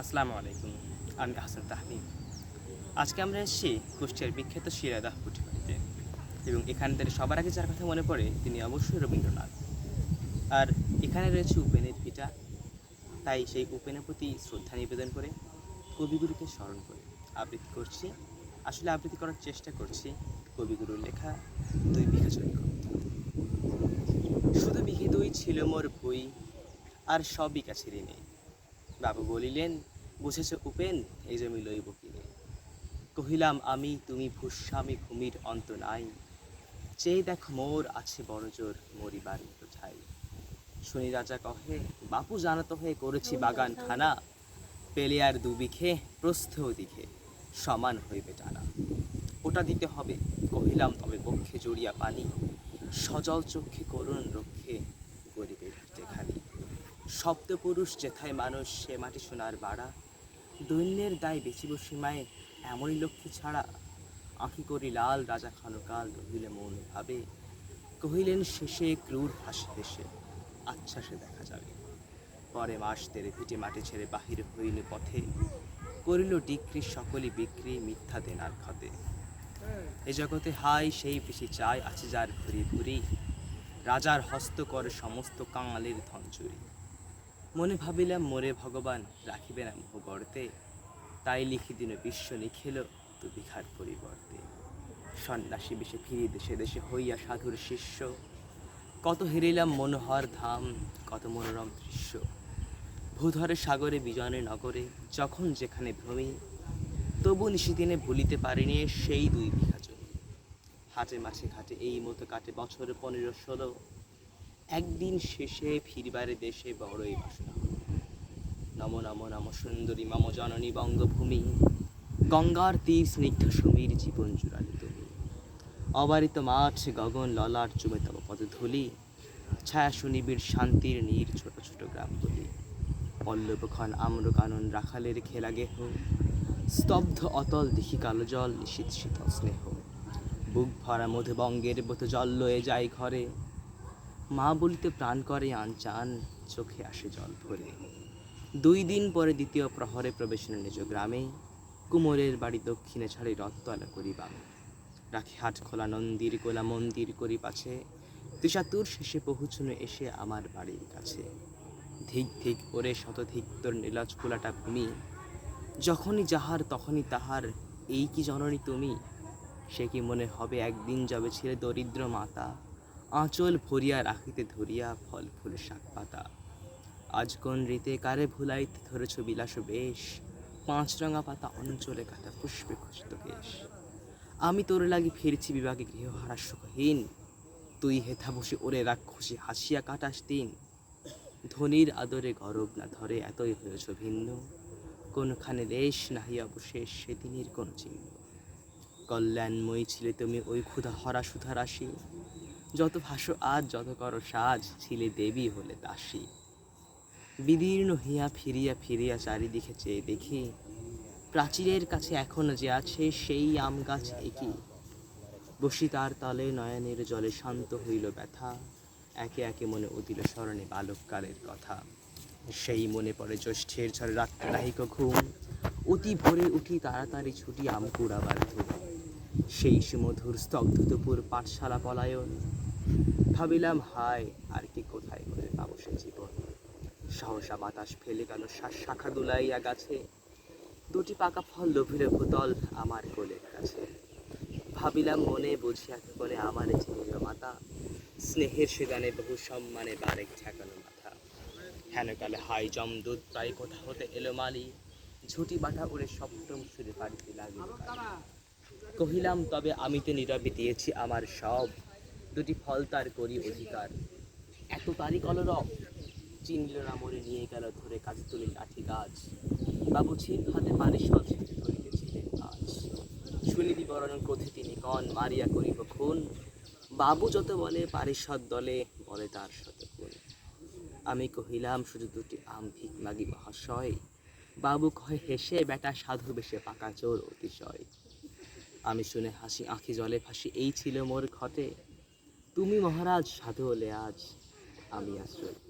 আসসালামু আলাইকুম আমি হাসান তাহমিদ আজকে আমরা এসেছি কুষ্টিয়ার বিখ্যাত শিরাদাহ কুঠিবাড়িতে এবং এখানে থেকে সবার আগে যার কথা মনে পড়ে তিনি অবশ্যই রবীন্দ্রনাথ। আর এখানে রয়েছে উপেনের পিঠা তাই সেই উপেনের প্রতি শ্রদ্ধা নিবেদন করে, কবিগুরুকে স্মরণ করে। আবৃত্তি করছি। আসলে আবৃত্তি করার চেষ্টা করছি কবিগুরুর লেখা দুই বিঘা জমি শুধু বিঘে দুই ছিল মোর ভুই আর সবই কাছে নেই। বাবু বলিলেন বুঝেছ উপেন এই জমি লইব কিনে। কহিলাম আমি তুমি ভূস্বামী ভূমির অন্ত নাই। চেয়ে দেখ মোর আছে বড় জোর মরিবার মতো ঠাই শুনি রাজা কহে বাপু জানত হয়ে করেছি বাগান খানা পেলে আর দুবিখে প্রস্থ দিকে সমান হইবে টানা। ওটা দিতে হবে। কহিলাম তবে বক্ষে জড়িয়া পানি সজল চক্ষে করুণ রক্ষে সপ্তপুরুষ যেথায় মানুষ সে মাটি সোনার বাড়া, দৈন্যের দায় বেচিব সীমায় এমনই লক্ষ্মী ছাড়া। আঁকি করি লাল রাজা ক্ষণকাল রহিলে মন ভাবে, কহিলেন, শেষে ক্রূর হাসি হেসে আচ্ছা সে দেখা যাবে। পরে মাস তেরে পিটে মাটি ছেড়ে বাহির হইল পথে, করিল ডিক্রি সকলই বিক্রি মিথ্যা দেনার ক্ষতে। এ জগতে হাই সেই পিসি চায় আছে যার ভুরি ভুরি। রাজার হস্ত করে সমস্ত কাঙালের ধন চুরি মনে ভাবিলাম, মোরে ভগবান রাখিবে না মোহ গড়তে তাই লিখি দিন বিশ্ব লিখিল তু বিখার পরিবর্তে। সন্ন্যাসী বেশে ফিরি দেশে দেশে হইয়া সাধুর শিষ্য। কত হেরিলাম মনোহর ধাম, কত মনোরম দৃশ্য। ভূধরে, সাগরে বিজনের নগরে, যখন যেখানে ভ্রমি, তবু নিশিদিনে ভুলিতে পারিনি সেই দুই বিঘা জমি। হাটে মাছে ঘাটে এই মতো কাটে বছর পনেরো ষোলো। একদিন শেষে ফিরবারে দেশে বড়ই বাসনা। নম নম নম সুন্দরী, মম জননী বঙ্গভূমি। গঙ্গার তীর স্নিগ্ধ সমীর জীবন জুড়ালে তুমি। অবারিত মাঠ, গগন ললাট, চুমে তব পদধূলি। ছায়া সুনিবিড় শান্তির নীর ছোট ছোট গ্রামগুলি। পল্লবক্ষণ আম্র কানন রাখালের খেলা গেহ। স্তব্ধ অতল দেখি কালো জল নিশীত শীতল স্নেহ। বুক ভরা মধুবঙ্গের মতো জল লয়ে যায় ঘরে। মা বলিতে প্রাণ করে আনচান চোখে আসে জল ভরে। দুই দিন পরে দ্বিতীয় প্রহরে প্রবেশনের নিজ গ্রামে। কুমোরের বাড়ি দক্ষিণে ছাড়ি রথতলা করি বামে রাখি হাট খোলা, নন্দির গোলা মন্দির করি পাছে। তুষাতুর শেষে পৌঁছনো এসে আমার বাড়ির কাছে। ধিক ধিক ওরে শতধিক তোর নীলাজ খোলাটা ভূমি যখনই যাহার তখনই তাহার, এই কি জননী তুমি? সে কি মনে হবে একদিন যাবে ছেলে দরিদ্র মাতা? আঁচল ভরিয়া রাখিতে ধরিয়া ফল, ফুল, শাক, পাতা। আজ কোন রীতে কারে ভুলাইতে ধরেছ বিলাস বেশ? পাঁচ রঙা পাতা অঞ্চলে কাটা পুষ্পে খচিত কেশ আমি তোর লাগি ফিরছি বিভাগে গৃহহারা সুখহীন তুই হেথা বসে ওরে খুশি হাসিয়া কাটাস দিন। ধনির আদরে গরব না ধরে এতই হয়েছ ভিন্ন। কোনখানে দেশ নাহি অবশেষ সেদিনের কোন চিহ্ন। কল্যাণময়ী ছিলে তুমি ওই ক্ষুধা হরা সুধা রাশি। যত ভাসো আজ, যত করো সাজ, ছিলে দেবী হলে দাসী। বিদীর্ণ হিয়া ফিরিয়া ফিরিয়া চারিদিকে চেয়ে দেখি, প্রাচীরের কাছে এখনও যে আছে সেই আম গাছ একই। বসি তার তলে নয়নের জলে শান্ত হইল ব্যথা, একে একে মনে উদিল স্মরণে বালককালের কথা। সেই মনে পড়ে জ্যৈষ্ঠের ঝড়ে রাত্রে ঘুম, অতি ভোরে উঠি তাড়াতাড়ি ছুটি আম কুড়াবার ধুম সেই সুমধুর স্তব্ধ দুপুর পাঠশালা পলায়ন ভাবিলাম, হায়, আর কি কোথায় করে পাবো সে জীবন। সহসা বাতাস ফেলে গেল শাখা দুলাইয়া গাছে। দুটি পাকা ফল লোভিল ভূতল আমার কোলের কাছে। ভাবিলাম মনে বুঝিয়া করে আমার চিনিল মাতা স্নেহের সেদানে বহু সম্মানে বারেক ঠেকানো মাথা। হেন হেনকালে হাই জমদূত প্রায় কোথা হতে এলো মালি? ঝুটি বাটা উড়ে সপ্তম সুরে বাড়িতে লাগিল কহিলাম, তবে আমি তো নীরবে দিয়েছি আমার সব। দুটি ফল তার করি অধিকার। এত তারি কলরব। চিনল না মরে নিয়ে গেল ধরে কাজে তুলে লাঠি গাছ। বাবু ছিপ হাতে পানি শুনিবি বরণ ক্রোধে তিনি কন মারিয়া করিব খুন। বাবু যত বলে পারিষদ দলে, বলে তার শত গুণ। আমি কহিলাম, শুধু দুটি আম ভিক মাগি মহাশয় বাবু কহে, হেসে বেটা সাধু বেশে পাকা চোর অতিশয়। আমি শুনে হাসি, আঁখি জলে ফাঁসি, এই ছিল মোর ঘটে। তুমি মহারাজ সাধু হলে আজ আমি আশ্রয়